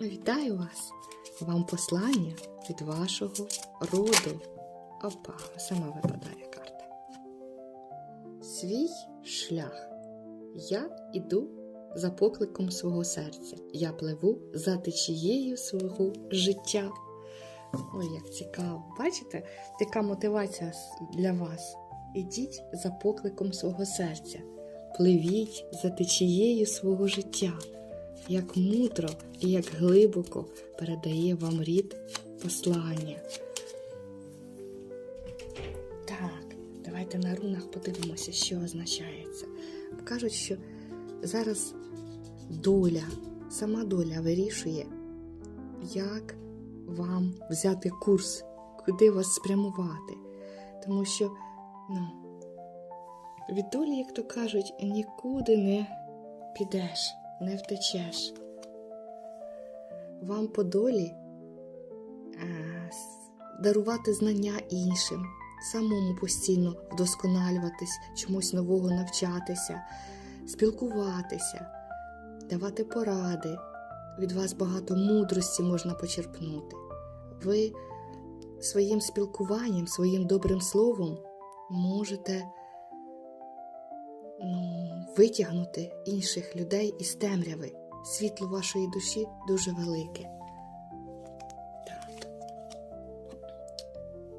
Вітаю вас! Вам послання від вашого роду. Опа, сама випадає карта. Свій шлях. Я іду за покликом свого серця. Я пливу за течією свого життя. Ой, як цікаво. Бачите, яка мотивація для вас? Ідіть за покликом свого серця. Пливіть за течією свого життя як мудро і як глибоко передає вам рід послання. Так, давайте на рунах подивимося, що означає це. Кажуть, що зараз доля, сама доля вирішує, як вам взяти курс, куди вас спрямувати. Тому що, ну, від долі, як то кажуть, нікуди не підеш, не втечеш. Вам по долі дарувати знання іншим, самому постійно вдосконалюватись, чомусь нового навчатися, спілкуватися, давати поради. Від вас багато мудрості можна почерпнути. Ви своїм спілкуванням, своїм добрим словом можете ну, витягнути інших людей із темряви. Світло вашої душі дуже велике.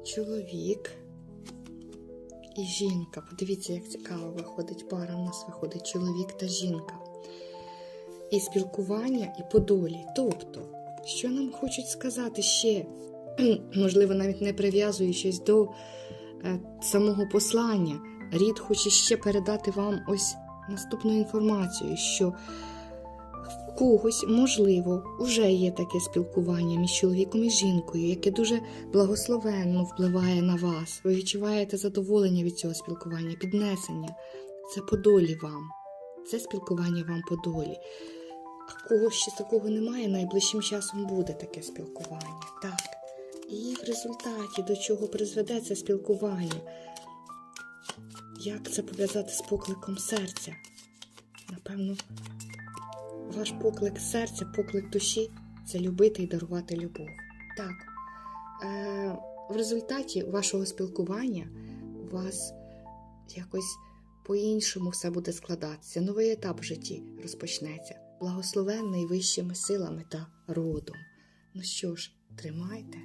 Чоловік і жінка. Подивіться, як цікаво виходить пара. У нас виходить чоловік та жінка. І спілкування, і по долі. Тобто, що нам хочуть сказати ще, можливо, навіть не прив'язуючись до е, самого послання, рід хоче ще передати вам ось наступну інформацію, що в когось, можливо, вже є таке спілкування між чоловіком і жінкою, яке дуже благословенно впливає на вас. Ви відчуваєте задоволення від цього спілкування, піднесення. Це по долі вам. Це спілкування вам по долі. А когось ще такого немає, найближчим часом буде таке спілкування. Так. І в результаті до чого призведе це спілкування? Як це пов'язати з покликом серця? Напевно, ваш поклик серця, поклик душі це любити і дарувати любов. Так. Е, в результаті вашого спілкування у вас якось по-іншому все буде складатися. Новий етап в житті розпочнеться, благословенний вищими силами та родом. Ну що ж, тримайте.